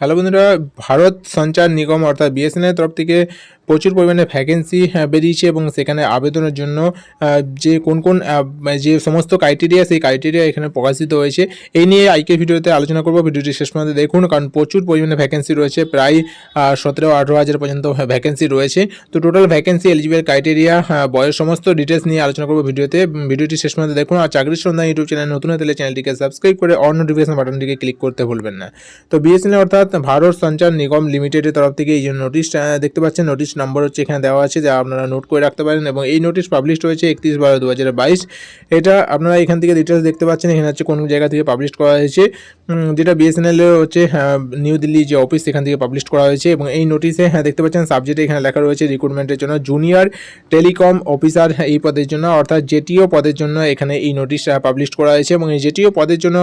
Hello বন্ধুরা, ভারত সঞ্চার নিগম অর্থাৎ বিএসএনএল তরফ থেকে প্রচুর পরিমাণে ভ্যাকেন্সি বেরিয়েছে এবং সেখানে আবেদনের জন্য যে কোন কোন যে সমস্ত ক্রাইটেরিয়া সেই ক্রাইটেরিয়া এখানে প্রকাশিত হয়েছে। এই নিয়ে আইকে ভিডিওতে আলোচনা করব। ভিডিওটি শেষ পর্যন্ত দেখুন, কারণ প্রচুর পরিমাণে ভ্যাকেন্সি রয়েছে, প্রায় সতেরো, আঠেরো হাজার পর্যন্ত ভ্যাকেন্সি রয়েছে। তো টোটাল ভ্যাকেন্সি এলিজিবল ক্রাইটেরিয়া বয়স সমস্ত ডিটেলস নিয়ে আলোচনা করব ভিডিওতে। ভিডিওটি শেষ পর্যন্ত দেখুন আর চাকরির সন্ধান ইউটিউব চ্যানেল নতুন হলে চ্যানেলটিকে সাবস্ক্রাইব করে অন নোটিফিকেশন বাটনটিকে ক্লিক করতে ভুলবেন না। তো বিএসএনএল অর্থাৎ ভারত সঞ্চার নিগম লিমিটেডের তরফ থেকে এই যে নোটিশ দেখতে পাচ্ছেন নোটিশ নম্বর হচ্ছে এখানে দেওয়া আছে যা আপনারা নোট করে রাখতে পারেন এবং এই নোটিশ পাবলিশ হয়েছে একত্রিশ বারো দু এটা আপনারা এখান থেকে ডিটেলস দেখতে পাচ্ছেন এখানে হচ্ছে কোন জায়গা থেকে পাবলিশ করা হয়েছে। যেটা বিএসএনএল হচ্ছে হ্যাঁ, নিউ দিল্লি যে অফিস সেখান থেকে পাবলিশ করা হয়েছে এবং এই নোটিশে হ্যাঁ দেখতে পাচ্ছেন সাবজেক্টে এখানে লেখা রয়েছে রিক্রুটমেন্টের জন্য জুনিয়র টেলিকম অফিসার এই পদের জন্য অর্থাৎ জেটিও পদের জন্য এখানে এই নোটিশ পাবলিশ করা হয়েছে এবং এই জেটিও পদের জন্য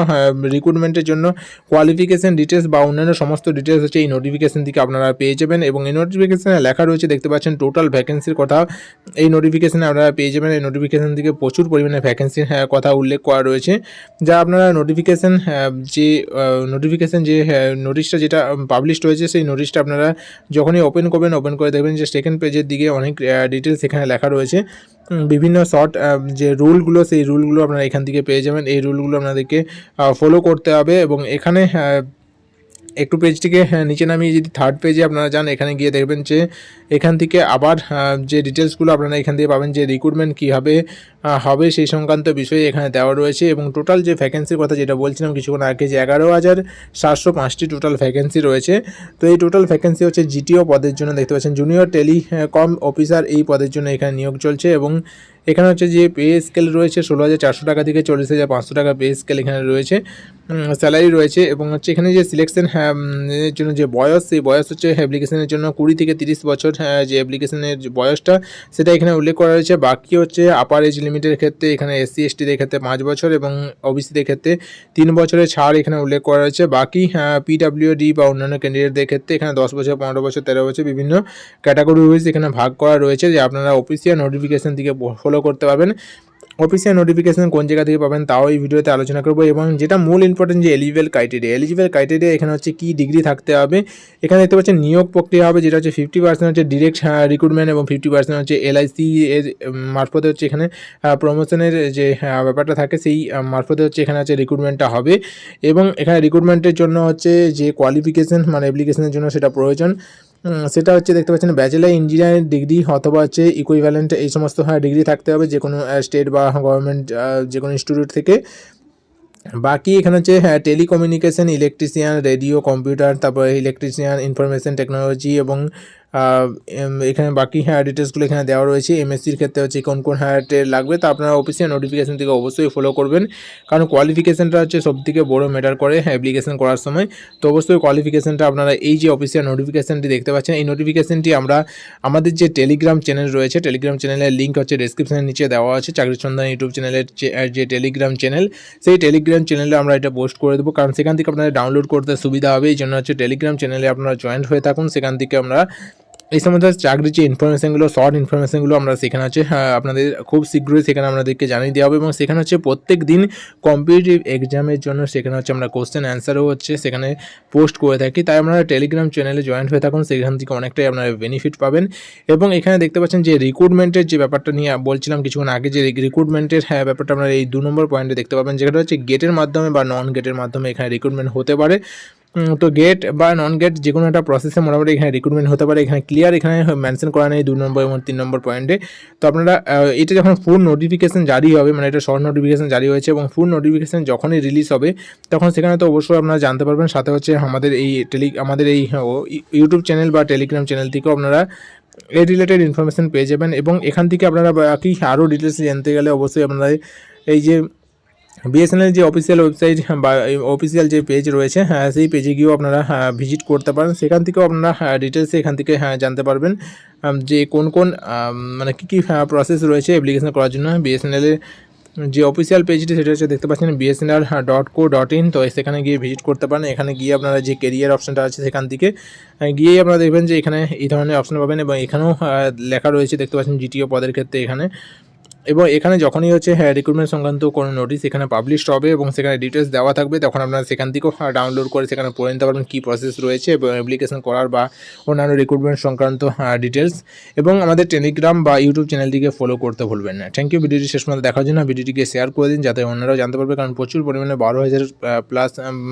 রিক্রুটমেন্টের জন্য কোয়ালিফিকেশন ডিটেলস বা অন্যান্য সমস্ত ডিটেলস হচ্ছে এই নোটিফিকেশন থেকে আপনারা পেয়ে যাবেন এবং এই নোটিফিকেশনে লেখা রয়েছে দেখতে পাচ্ছেন টোটাল ভ্যাকেন্সির কথা। এই নোটিফিকেশনে আপনারা পেয়ে যাবেন এই নোটিফিকেশন থেকে প্রচুর পরিমাণে ভ্যাকেন্সির কথা উল্লেখ করা রয়েছে। যা আপনারা নোটিফিকেশন যে নোটিফিকেশন যে নোটিশটা যেটা পাবলিশড হয়েছে সেই নোটিশটা আপনারা যখনই ওপেন করবেন ওপেন করে দেখবেন যে সেকেন্ড পেজের দিকে অনেক ডিটেলস এখানে লেখা রয়েছে। বিভিন্ন শর্ট যে রুলগুলো সেই রুলগুলো আপনারা এখান থেকে পেয়ে যাবেন। এই রুলগুলো আপনাদেরকে ফলো করতে হবে এবং এখানে আহ, একটু পেজটিকে হ্যাঁ, নিচে নামিয়ে যদি থার্ড পেজে আপনারা যান এখানে গিয়ে দেখবেন যে এখান থেকে আবার যে ডিটেলসগুলো আপনারা এখান থেকে পাবেন যে রিক্রুটমেন্ট কীভাবে হবে সেই সংক্রান্ত বিষয়ে এখানে দেওয়া রয়েছে এবং টোটাল যে ভ্যাকেন্সির কথা যেটা বলছিলাম কিছুক্ষণ আগে যে এগারো হাজার সাতশো পাঁচটি টোটাল ভ্যাকেন্সি রয়েছে। তো এই টোটাল ভ্যাকেন্সি হচ্ছে জিটিও পদের জন্য। দেখতে পাচ্ছেন জুনিয়র টেলিকম অফিসার এই পদের জন্য এখানে নিয়োগ চলছে এবং এখানে হচ্ছে যে পে স্কেল রয়েছে ষোলো হাজার চারশো টাকা থেকে চল্লিশ হাজার পাঁচশো টাকা পে স্কেল এখানে রয়েছে। স্যালারি রয়েছে এবং হচ্ছে এখানে যে সিলেকশন এর জন্য যে বয়স সেই বয়স হচ্ছে অ্যাপ্লিকেশনের জন্য কুড়ি থেকে তিরিশ বছর হ্যাঁ, যে অ্যাপ্লিকেশনের বয়সটা সেটা এখানে উল্লেখ করা রয়েছে বাকি হচ্ছে আপার এজ লিমিটের ক্ষেত্রে এখানে এসসি এসটিদের ক্ষেত্রে পাঁচ বছর এবং ওবিসিদের ক্ষেত্রে তিন বছরের ছাড় এখানে উল্লেখ করা রয়েছে বাকি পিডাব্লিউডি বা অন্যান্য ক্যান্ডিডেটদের ক্ষেত্রে এখানে দশ বছর পনেরো বছর তেরো বছর বিভিন্ন ক্যাটাগরি ওয়াইজ এখানে ভাগ করা রয়েছে। যে আপনারা অফিসিয়াল নোটিফিকেশন থেকে ফলো করতে পারবেন। অফিসিয়াল নোটিফিকেশন কোন জায়গা থেকে পাবেন তাও এই ভিডিওতে আলোচনা করব এবং যেটা মূল ইম্পর্টেন্ট যে এলিজিবল ক্রাইটেরিয়া এলিজিবল ক্রাইটেরিয়া এখানে হচ্ছে কী ডিগ্রি থাকতে হবে। এখানে দেখতে পাচ্ছেন নিয়োগ প্রক্রিয়া হবে যেটা হচ্ছে ফিফটি পার্সেন্ট হচ্ছে ডিরেক্ট রিক্রুটমেন্ট এবং ফিফটি পার্সেন্ট হচ্ছে এলআইসি এর মারফতে হচ্ছে এখানে প্রমোশনের যে আহ, ব্যাপারটা থাকে সেই মারফতে হচ্ছে এখানে হচ্ছে রিক্রুটমেন্টটা হবে। এবং এখানে রিক্রুটমেন্টের জন্য হচ্ছে যে কোয়ালিফিকেশান মানে অ্যাপ্লিকেশনের জন্য সেটা প্রয়োজন। সেটা হচ্ছে দেখতে পাচ্ছেন ব্যাচেলার ইঞ্জিনিয়ারিং ডিগ্রি অথবা হচ্ছে ইকুইভ্যালেন্ট এই সমস্ত হ্যাঁ ডিগ্রি থাকতে হবে যে কোনো স্টেট বা গভর্নমেন্ট যে কোনো ইনস্টিটিউট থেকে। বাকি এখানে হচ্ছে হ্যাঁ টেলিকমিউনিকেশন ইলেকট্রিশিয়ান রেডিও কম্পিউটার তারপরে ইলেকট্রিশিয়ান ইনফরমেশন টেকনোলজি এবং এখানে বাকি হ্যাঁ ডিটেলসগুলো এখানে দেওয়া রয়েছে। এমএসসির ক্ষেত্রে হচ্ছে কোন কোন হ্যাঁ লাগবে তা আপনারা অফিসিয়াল নোটিফিকেশন থেকে অবশ্যই ফলো করবেন। কারণ কোয়ালিফিকেশানটা হচ্ছে সবথেকে বড় ম্যাটার করে অ্যাপ্লিকেশন করার সময়। তো অবশ্যই কোয়ালিফিকেশানটা আপনারা এই যে অফিসিয়াল নোটিফিকেশনটি দেখতে পাচ্ছেন, এই নোটিফিকেশানটি আমরা, আমাদের যে টেলিগ্রাম চ্যানেল রয়েছে টেলিগ্রাম চ্যানেলের লিঙ্ক হচ্ছে ডিসক্রিপশনের নিচে দেওয়া আছে। চাকরির সন্ধান ইউটিউব চ্যানেলের যে- যে টেলিগ্রাম চ্যানেল সেই টেলিগ্রাম চ্যানেলে আমরা এটা পোস্ট করে দেবো। কারণ সেখান থেকে আপনাদের ডাউনলোড করতে সুবিধা হবে। এই জন্য হচ্ছে টেলিগ্রাম চ্যানেলে আপনারা জয়েন্ট হয়ে থাকুন। সেখান থেকে আমরা এই সমস্ত চাকরির যে ইনফরমেশনগুলো শর্ট ইনফরমেশনগুলো আমরা সেখানে হচ্ছে হ্যাঁ, আপনাদের খুব শীঘ্রই সেখানে আপনাদেরকে জানিয়ে দেওয়া হবে এবং সেখানে হচ্ছে প্রত্যেক দিন কম্পিটিটিভ এক্সামের জন্য সেখানে হচ্ছে আমরা কোশ্চেন অ্যান্সারও হচ্ছে সেখানে পোস্ট করে থাকি। তাই আপনারা টেলিগ্রাম চ্যানেলে জয়েন্ট হয়ে থাকুন সেখান থেকে অনেকটাই আপনারা বেনিফিট পাবেন। এবং এখানে দেখতে পাচ্ছেন যে রিক্রুটমেন্টের যে ব্যাপারটা নিয়ে বলছিলাম কিছুক্ষণ আগে যে রিক্রুটমেন্টের হ্যাঁ ব্যাপারটা আপনারা এই দু নম্বর পয়েন্টে দেখতে পাবেন যেটা হচ্ছে গেটের মাধ্যমে বা নন গেটের মাধ্যমে এখানে রিক্রুটমেন্ট হতে পারে। তো গেট বা নন গেট যে কোনো একটা প্রসেসে মোটামুটি এখানে রিক্রুটমেন্ট হতে পারে, এখানে ক্লিয়ার এখানে মেনশন করা নেই দু নম্বর এবং তিন নম্বর পয়েন্টে তো আপনারা এটা যখন ফুল নোটিফিকেশন জারি হবে মানে এটা শর্ট নোটিফিকেশান জারি হয়েছে এবং ফুল নোটিফিকেশন যখনই রিলিজ হবে, তখন সেখানে তো অবশ্যই আপনারা জানতে পারবেন। সাথে হচ্ছে আমাদের এই টেলি আমাদের এই ইউটিউব চ্যানেল বা টেলিগ্রাম চ্যানেল থেকেও আপনারা এই রিলেটেড ইনফরমেশন পেয়ে যাবেন এবং এখান থেকে আপনারা বাকি আরও ডিটেলস জানতে গেলে অবশ্যই আপনারা এই যে বিএসএনএল যে অফিসিয়াল ওয়েবসাইট বা অফিসিয়াল যে পেজ রয়েছে হ্যাঁ সেই পেজে গিয়েও আপনারা ভিজিট করতে পারেন। সেখান থেকেও আপনারা ডিটেলসে এখান থেকে হ্যাঁ জানতে পারবেন যে কোন কোন মানে কী কী প্রসেস রয়েছে অ্যাপ্লিকেশন করার জন্য। বিএসএনএলের যে অফিসিয়াল পেজটি সেটা হচ্ছে দেখতে পাচ্ছেন BSNL dot co dot in তো সেখানে গিয়ে ভিজিট করতে পারেন। এখানে গিয়ে আপনারা যে কেরিয়ার অপশনটা আছে সেখান থেকে গিয়েই আপনারা দেখবেন যে এখানে এই ধরনের অপশন পাবেন এবং এখানেও লেখা রয়েছে, দেখতে পাচ্ছেন জিটিও পদের ক্ষেত্রে এখানে। এবং এখানে যখনই হচ্ছে হ্যাঁ রিক্রুটমেন্ট সংক্রান্ত কোনো নোটিশ এখানে পাবলিশ হবে এবং সেখানে ডিটেলস দেওয়া থাকবে, তখন আপনারা সেখান থেকেও ডাউনলোড করে সেখানে পড়ে নিতে পারবেন কী প্রসেস রয়েছে এবং অ্যাপ্লিকেশন করার বা অন্যান্য রিক্রুটমেন্ট সংক্রান্ত ডিটেলস এবং আমাদের টেলিগ্রাম বা ইউটিউব চ্যানেলটিকে ফলো করতে ভুলবেন না। থ্যাংক ইউ ভিডিওটি শেষ পর্যন্ত দেখার জন্য ভিডিওটিকে শেয়ার করে দিন যাতে অন্যরাও জানতে পারবে, কারণ প্রচুর পরিমাণে বারো হাজার প্লাস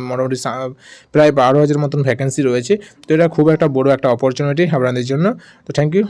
মোটামুটি প্রায় বারো হাজার মতন ভ্যাকেন্সি রয়েছে। তো এটা খুব একটা বড় একটা অপরচুনিটি আপনাদের জন্য। তো থ্যাংক ইউ